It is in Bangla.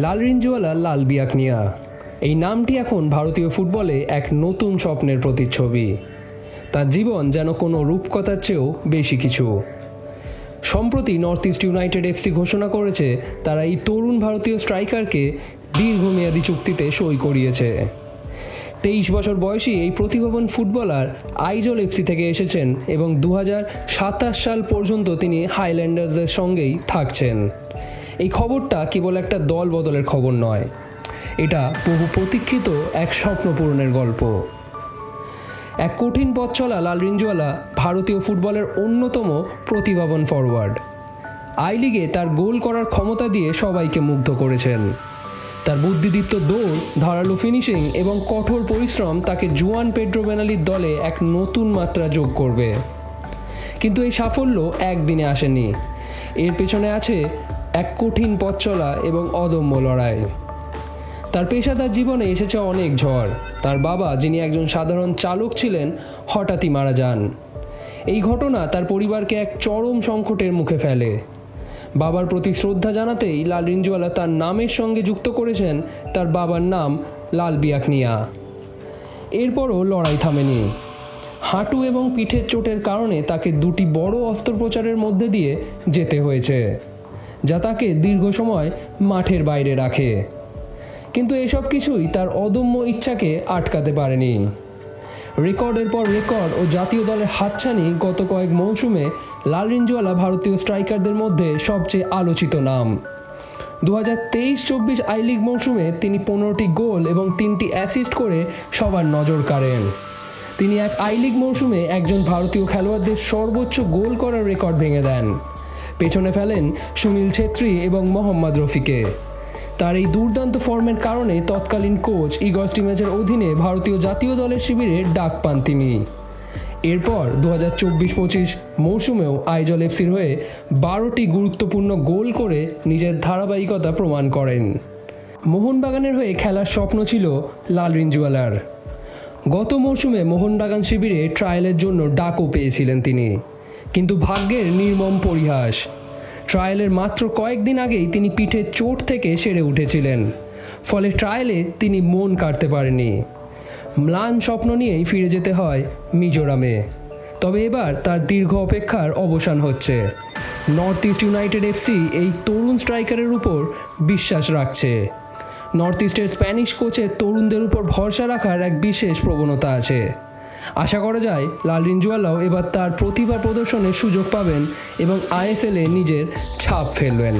লাল রিঞ্জওয়ালা লাল বিয়াকনিয়া এই নামটি এখন ভারতীয় ফুটবলে এক নতুন স্বপ্নের প্রতিচ্ছবি। তার জীবন যেন কোনো রূপকথার চেয়েও বেশি কিছু। সম্প্রতি নর্থ ইস্ট ইউনাইটেড এফসি ঘোষণা করেছে, তারা এই তরুণ ভারতীয় স্ট্রাইকারকে দীর্ঘমেয়াদী চুক্তিতে সই করিয়েছে। তেইশ বছর বয়সী এই প্রতিভাবান ফুটবলার আইজল এফসি থেকে এসেছেন এবং দু হাজার সাতাশ সাল পর্যন্ত তিনি হাইল্যান্ডার্সদের সঙ্গেই থাকছেন। এই খবরটা কেবল একটা দল বদলের খবর নয়। এটা বহু প্রতীক্ষিত এক স্বপ্ন পূরণের গল্প। এক কঠিন পথ চলা লাল রিঞ্জওয়ালা ভারতীয় ফুটবলের অন্যতম প্রতিভাবান ফরওয়ার্ড আই লিগে তার গোল করার ক্ষমতা দিয়ে সবাইকে মুগ্ধ করেছেন। তার বুদ্ধিদীপ্ত দৌড়, ধারালো ফিনিশিং এবং কঠোর পরিশ্রম তাকে জুয়ান পেড্রো বেনালির দলে এক নতুন মাত্রা যোগ করবে। কিন্তু এই সাফল্য একদিনে আসেনি। এর পেছনে আছে এক কঠিন পথ চলা এবং অদম্য লড়াই। তার পেশাদার জীবনে এসেছে অনেক ঝড়। তার বাবা, যিনি একজন সাধারণ চালক ছিলেন, হঠাৎই মারা যান। এই ঘটনা তার পরিবারকে এক চরম সংকটের মুখে ফেলে। বাবার প্রতি শ্রদ্ধা জানাতেই লাল রিঞ্জওয়ালা তার নামের সঙ্গে যুক্ত করেছেন তার বাবার নাম লাল বিয়াকনিয়া। এরপরও লড়াই থামেনি। হাঁটু এবং পিঠের চোটের কারণে তাকে দুটি বড় অস্ত্রোপচারের মধ্যে দিয়ে যেতে হয়েছে। যা তাকে দীর্ঘ সময় মাঠের বাইরে রাখে। কিন্তু এসব কিছুই তার অদম্য ইচ্ছাকে আটকাতে পারেনি। রেকর্ডের পর রেকর্ড ও জাতীয় দলের হাতছানি গত কয়েক মৌসুমে লাল রিঞ্জওয়ালা ভারতীয় স্ট্রাইকারদের মধ্যে সবচেয়ে আলোচিত নাম। দু হাজার তেইশ চব্বিশ আই লিগ মৌসুমে তিনি পনেরোটি গোল এবং তিনটি অ্যাসিস্ট করে সবার নজর কাড়েন। তিনি এক আই লিগ মৌসুমে একজন ভারতীয় খেলোয়াড়দের সর্বোচ্চ গোল করার রেকর্ড ভেঙে দেন। পেছনে ফেলেন সুনীল ছেত্রী এবং মোহাম্মদ রফিকে। তার এই দুর্দান্ত ফর্মের কারণে তৎকালীন কোচ ইগস টিমেজের অধীনে ভারতীয় জাতীয় দলের শিবিরে ডাক পান তিনি। এরপর দু হাজার চব্বিশ পঁচিশ মৌসুমেও আইজল এফসির হয়ে বারোটি গুরুত্বপূর্ণ গোল করে নিজের ধারাবাহিকতা প্রমাণ করেন। মোহনবাগানের হয়ে খেলার স্বপ্ন ছিল লাল রিঞ্জুয়ালার গত মৌসুমে মোহনবাগান শিবিরে ট্রায়ালের জন্য ডাকও পেয়েছিলেন তিনি। কিন্তু ভাগ্যের নির্মম পরিহাস। ট্রায়ালের মাত্র কয়েকদিন আগেই তিনি পিঠের চোট থেকে সেরে উঠেছিলেন। ফলে ট্রায়ালে তিনি মন কাটতে পারেনি ম্লান স্বপ্ন নিয়েই ফিরে যেতে হয় মিজোরামে। তবে এবার তার দীর্ঘ অপেক্ষার অবসান হচ্ছে। নর্থ ইস্ট ইউনাইটেড এফসি এই তরুণ স্ট্রাইকারের উপর বিশ্বাস রাখছে। নর্থ ইস্টের স্প্যানিশ কোচের তরুণদের উপর ভরসা রাখার এক বিশেষ প্রবণতা আছে। আশা করা যায়, লাল রিঞ্জুয়ালাও এবার তার প্রতিভা প্রদর্শনের সুযোগ পাবেন এবং আইএসএলে নিজের ছাপ ফেলবেন।